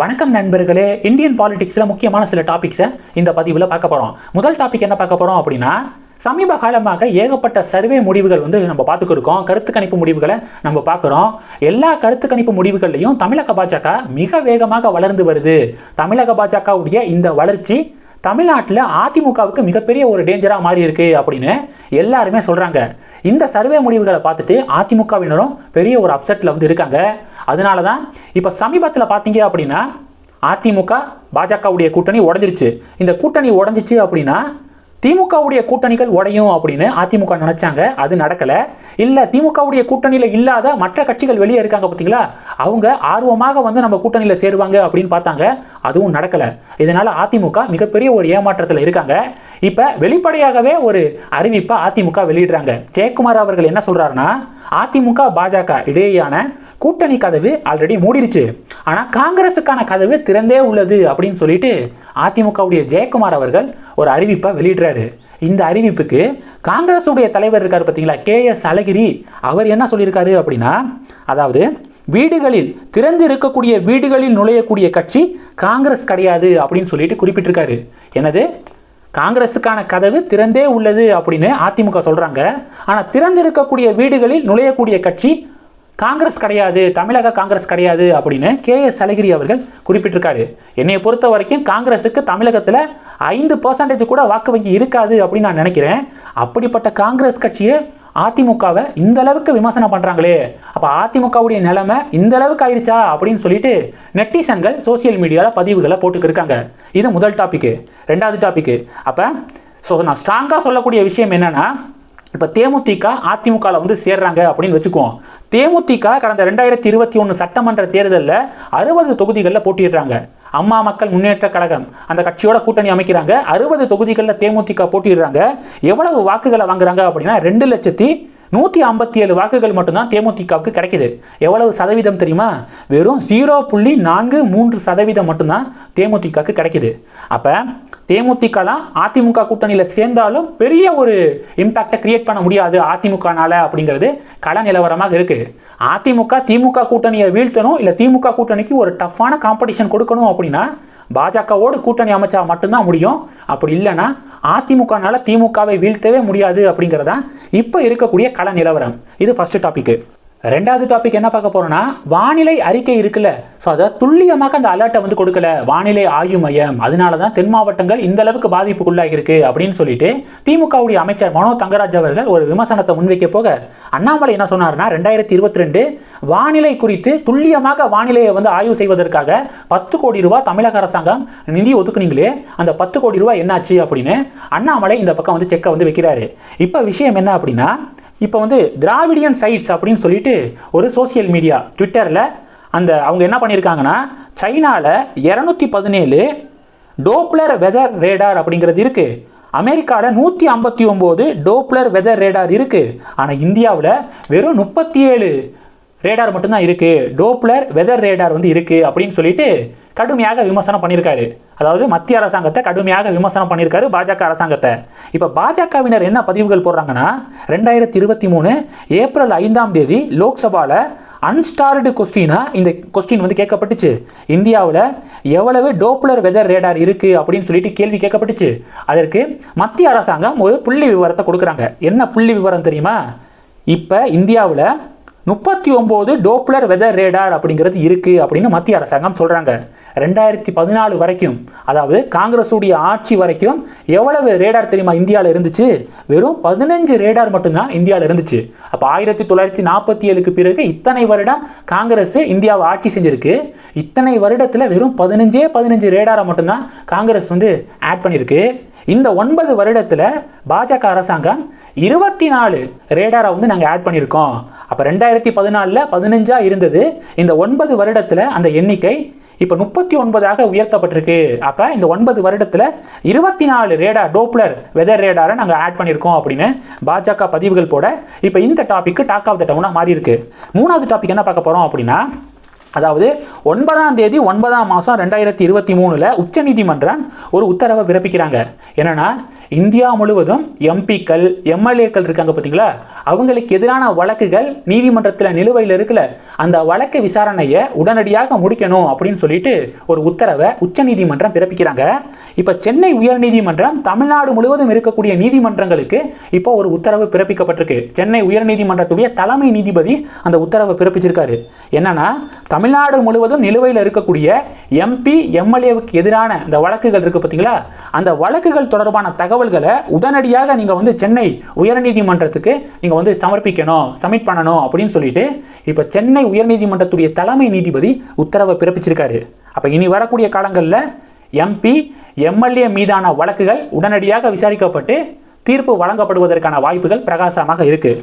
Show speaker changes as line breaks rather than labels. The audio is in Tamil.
வணக்கம் நண்பர்களே இந்தியன் பாலிடிக்ஸில் முக்கியமான சில டாபிக்ஸை இந்த பதிவில் பார்க்க போகிறோம் முதல் டாபிக் என்ன பார்க்க போகிறோம் அப்படின்னா சமீப காலமாக ஏகப்பட்ட சர்வே முடிவுகள் வந்து நம்ம பார்த்துக்கிருக்கோம். கருத்து கணிப்பு முடிவுகளை நம்ம பார்க்குறோம். எல்லா கருத்து கணிப்பு முடிவுகள்லையும் தமிழக பாஜக மிக வேகமாக வளர்ந்து வருது. தமிழக பாஜகவுடைய இந்த வளர்ச்சி தமிழ்நாட்டில் அதிமுகவுக்கு மிகப்பெரிய ஒரு டேஞ்சராக மாறி இருக்கு அப்படின்னு எல்லாருமே சொல்கிறாங்க இந்த சர்வே முடிவுகளை பார்த்துட்டு அதிமுகவினரும் பெரிய ஒரு அப்செட்டில் வந்து இருக்காங்க. அதனால தான் இப்போ சமீபத்தில் பார்த்தீங்க அப்படின்னா அதிமுக பாஜகவுடைய கூட்டணி உடஞ்சிருச்சு. இந்த கூட்டணி உடஞ்சிச்சு அப்படின்னா திமுகவுடைய கூட்டணிகள் உடையும் அப்படின்னு அதிமுக நினைச்சாங்க. அது நடக்கல. இல்ல திமுகவுடைய கூட்டணியில இல்லாத மற்ற கட்சிகள் வெளியே இருக்காங்க பார்த்தீங்களா அவங்க ஆர்வமாக வந்து நம்ம கூட்டணியில சேருவாங்க அப்படின்னு பார்த்தாங்க. அதுவும் நடக்கல. இதனால அதிமுக மிகப்பெரிய ஒரு ஏமாற்றத்தில் இருக்காங்க. இப்ப வெளிப்படையாகவே ஒரு அறிவிப்பை அதிமுக வெளியிடுறாங்க. ஜெயக்குமார் அவர்கள் என்ன சொல்றாருன்னா அதிமுக பாஜக இடையேயான கூட்டணி கதவு ஆல்ரெடி மூடிருச்சு. ஆனால் காங்கிரஸுக்கான கதவு திறந்தே உள்ளது அப்படின்னு சொல்லிட்டு அதிமுகவுடைய ஜெயக்குமார் அவர்கள் ஒரு அறிவிப்பை வெளியிடுறாரு. இந்த அறிவிப்புக்கு காங்கிரஸுடைய தலைவர் இருக்கார் பார்த்தீங்களா? கே. எஸ். அழகிரி. அவர் என்ன சொல்லியிருக்காரு அப்படின்னா அதாவது வீடுகளில் திறந்து இருக்கக்கூடிய வீடுகளில் நுழையக்கூடிய கட்சி காங்கிரஸ் கிடையாது அப்படின்னு சொல்லிட்டு குறிப்பிட்டிருக்காரு. என்னது? காங்கிரஸுக்கான கதவு திறந்தே உள்ளது அப்படின்னு அதிமுக சொல்கிறாங்க ஆனால் திறந்து இருக்கக்கூடிய வீடுகளில் நுழையக்கூடிய கட்சி காங்கிரஸ் கிடையாது தமிழக காங்கிரஸ் கிடையாது அப்படின்னு கே எஸ் அழகிரி அவர்கள் குறிப்பிட்டிருக்காரு. என்னைய பொறுத்த வரைக்கும் காங்கிரஸுக்கு தமிழகத்தில் ஐந்து பர்சன்டேஜ் கூட வாக்கு வங்கி இருக்காது அப்படின்னு நான் நினைக்கிறேன். அப்படிப்பட்ட காங்கிரஸ் கட்சியை அதிமுகவை இந்த அளவுக்கு விமர்சனம் பண்ணுறாங்களே அப்போ அதிமுகவுடைய நிலைமை இந்த அளவுக்கு ஆயிடுச்சா அப்படின்னு சொல்லிட்டு நெட்டிசன்கள் சோசியல் மீடியாவில் பதிவுகளை போட்டுக்கிருக்காங்க. இது முதல் டாப்பிக்கு ரெண்டாவது டாப்பிக்கு அப்போ ஸோ நான் ஸ்ட்ராங்காக சொல்லக்கூடிய விஷயம் என்னன்னா இப்போ தேமுதிக அதிமுகவில் வந்து சேர்றாங்க அப்படின்னு வச்சுக்குவோம். தேமுதிக கடந்த ரெண்டாயிரத்தி இருபத்தி ஒன்று சட்டமன்ற தேர்தலில் அறுபது தொகுதிகளில் போட்டிடுறாங்க அம்மா மக்கள் முன்னேற்ற கழகம் அந்த கட்சியோட கூட்டணி அமைக்கிறாங்க. அறுபது தொகுதிகளில் தேமுதிக போட்டிடுறாங்க எவ்வளவு வாக்குகளை வாங்குறாங்க அப்படின்னா ரெண்டு லட்சத்தி நூற்றி ஐம்பத்தி ஏழு வாக்குகள் மட்டும்தான் தேமுதிகவுக்கு கிடைக்கிது. எவ்வளவு சதவீதம் தெரியுமா? வெறும் ஜீரோ புள்ளி நான்கு மூன்று சதவீதம் மட்டும்தான் தேமுதிகவுக்கு கிடைக்கிது. அப்போ தேமுதிகலாம் அதிமுக கூட்டணியில் சேர்ந்தாலும் பெரிய ஒரு இம்பாக்டை கிரியேட் பண்ண முடியாது அதிமுகனால அப்படிங்கிறது கள நிலவரமாக இருக்குது அதிமுக திமுக கூட்டணியை வீழ்த்தணும் இல்லை திமுக கூட்டணிக்கு ஒரு டஃப்பான காம்படிஷன் கொடுக்கணும் அப்படின்னா பாஜகவோடு கூட்டணி அமைச்சா மட்டும்தான் முடியும். அப்படி இல்லைன்னா அதிமுகனால திமுகவை வீழ்த்தவே முடியாது அப்படிங்கிறதான் இப்போ இருக்கக்கூடிய கள நிலவரம். இது ஃபஸ்ட்டு டாப்பிக்கு ரெண்டாவது டாபிக் என்ன பார்க்க போறோம்னா வானிலை அறிக்கை இருக்குல்ல. ஸோ அதை துல்லியமாக அந்த அலர்ட்டை வந்து கொடுக்கல. வானிலை ஆய்வு மையம். அதனால தான் தென் மாவட்டங்கள் இந்த அளவுக்கு பாதிப்புக்குள்ளாகி இருக்கு அப்படின்னு சொல்லிட்டு திமுகவுடைய அமைச்சர் மனோ தங்கராஜ் அவர்கள் ஒரு விமர்சனத்தை முன்வைக்க போக அண்ணாமலை என்ன சொன்னார்னா ரெண்டாயிரத்தி இருபத்தி ரெண்டு வானிலை குறித்து துல்லியமாக வானிலையை வந்து ஆய்வு செய்வதற்காக பத்து கோடி ரூபாய் தமிழக அரசாங்கம் நிதி ஒதுக்குனீங்களே அந்த பத்து கோடி ரூபாய் என்னாச்சு அப்படின்னு அண்ணாமலை இந்த பக்கம் வந்து செக்கை வந்து வைக்கிறாரு. இப்போ விஷயம் என்ன அப்படின்னா இப்போ வந்து திராவிடியன் சைட்ஸ் அப்படின்னு சொல்லிட்டு ஒரு சோசியல் மீடியா ட்விட்டரில் அந்த அவங்க என்ன பண்ணியிருக்காங்கன்னா சைனாவில் இரநூத்தி பதினேழு டோப்ளர் வெதர் ரேடார் அப்படிங்கிறது இருக்குது அமெரிக்காவில் நூற்றி ஐம்பத்தி ஒம்பது டோப்ளர் வெதர் ரேடார் இருக்குது ஆனால் இந்தியாவில் வெறும் முப்பத்தி ஏழு ரேடார் மட்டும்தான் இருக்குது டோப்ளர் வெதர் ரேடார் வந்து இருக்குது அப்படின்னு சொல்லிட்டு கடுமையாக விமர்சனம் பண்ணியிருக்காரு அதாவது மத்திய அரசாங்கத்தை கடுமையாக விமர்சனம் பண்ணியிருக்காரு பாஜக அரசாங்கத்தை. இப்போ பாஜகவினர் என்ன பதிவுகள் போடுறாங்கன்னா ரெண்டாயிரத்தி இருபத்தி மூணு ஏப்ரல் ஐந்தாம் தேதி லோக்சபாவில் அன்ஸ்டார்டு கொஸ்டினா இந்த கொஸ்டின் வந்து கேட்கப்பட்டுச்சு. இந்தியாவில் எவ்வளவு டோப்புலர் வெதர் ரேடார் இருக்குது அப்படின்னு சொல்லிட்டு கேள்வி கேட்கப்பட்டுச்சு. அதற்கு மத்திய அரசாங்கம் ஒரு புள்ளி விவரத்தை கொடுக்குறாங்க. என்ன புள்ளி விவரம் தெரியுமா? இப்போ இந்தியாவில் முப்பத்தி ஒம்பது டோப்ளர் வெதர் ரேடார் அப்படிங்கிறது இருக்குது அப்படின்னு மத்திய அரசாங்கம் சொல்கிறாங்க ரெண்டாயிரத்தி பதினாலு வரைக்கும் அதாவது காங்கிரஸுடைய ஆட்சி வரைக்கும் எவ்வளவு ரேடார் தெரியுமா இந்தியாவில் இருந்துச்சு? வெறும் பதினஞ்சு ரேடார் மட்டும்தான் இந்தியாவில் இருந்துச்சு. அப்போ ஆயிரத்தி தொள்ளாயிரத்தி நாற்பத்தி ஏழுக்கு பிறகு இத்தனை வருடம் காங்கிரஸ் இந்தியாவை ஆட்சி செஞ்சிருக்கு. இத்தனை வருடத்தில் வெறும் பதினஞ்சே பதினஞ்சு ரேடாரை மட்டும்தான் காங்கிரஸ் வந்து ஆட் பண்ணியிருக்கு இந்த ஒன்பது வருடத்தில் பாஜக அரசாங்கம் இருபத்தி நாலு ரேடாரை வந்து நாங்கள் ஆட் பண்ணியிருக்கோம் அப்போ ரெண்டாயிரத்தி பதினாலில் பதினஞ்சாக இருந்தது. இந்த ஒன்பது வருடத்தில் அந்த எண்ணிக்கை இப்போ முப்பத்தி ஒன்பதாக உயர்த்தப்பட்டிருக்கு. அப்போ இந்த ஒன்பது வருடத்தில் இருபத்தி நாலு ரேடார் டோப்ளர் வெதர் ரேடாரை நாங்கள் ஆட் பண்ணியிருக்கோம் அப்படின்னு பாஜக பதிவுகள் போட இப்போ இந்த டாபிக் டாக் ஆஃப் த டவுனாக மாறி இருக்கு மூணாவது டாபிக் என்ன பார்க்க போகிறோம் அப்படின்னா அதாவது ஒன்பதாம் தேதி ஒன்பதாம் மாதம் ரெண்டாயிரத்தி இருபத்தி மூணில் உச்சநீதிமன்றம் ஒரு உத்தரவை பிறப்பிக்கிறாங்க. என்னன்னா இந்தியா முழுவதும் எம்பிக்கள் எம்எல்ஏக்கள் இருக்காங்க பார்த்தீங்களா அவங்களுக்கு எதிரான வழக்குகள் நீதிமன்றத்தில் நிலுவையில் இருக்குல்ல அந்த வழக்கு விசாரணையை உடனடியாக முடிக்கணும் அப்படின்னு சொல்லிட்டு ஒரு உத்தரவை உச்சநீதிமன்றம் பிறப்பிக்கிறாங்க. இப்போ சென்னை உயர்நீதிமன்றம் தமிழ்நாடு முழுவதும் இருக்கக்கூடிய நீதிமன்றங்களுக்கு இப்போ ஒரு உத்தரவு பிறப்பிக்கப்பட்டிருக்கு. சென்னை உயர்நீதிமன்றத்துடைய தலைமை நீதிபதி அந்த உத்தரவை பிறப்பிச்சிருக்காரு. என்னன்னா தமிழ்நாடு முழுவதும் நிலுவையில் இருக்கக்கூடிய எம்பி எம்எல்ஏவுக்கு எதிரான இந்த வழக்குகள் இருக்கு பார்த்தீங்களா அந்த வழக்குகள் தொடர்பான தகவல் தகவல்களை உடனடியாக நீங்கள் வந்து சென்னை உயர்நீதிமன்றத்துக்கு நீங்கள் வந்து சமர்ப்பிக்கணும் சப்மிட் பண்ணணும் அப்படின்னு சொல்லிட்டு இப்போ சென்னை உயர்நீதிமன்றத்துடைய தலைமை நீதிபதி உத்தரவை பிறப்பிச்சிருக்காரு. அப்போ இனி வரக்கூடிய காலங்களில் எம்பி எம்எல்ஏ மீதான வழக்குகள் உடனடியாக விசாரிக்கப்பட்டு தீர்ப்பு வழங்கப்படுவதற்கான வாய்ப்புகள் பிரகாசமாக இருக்குது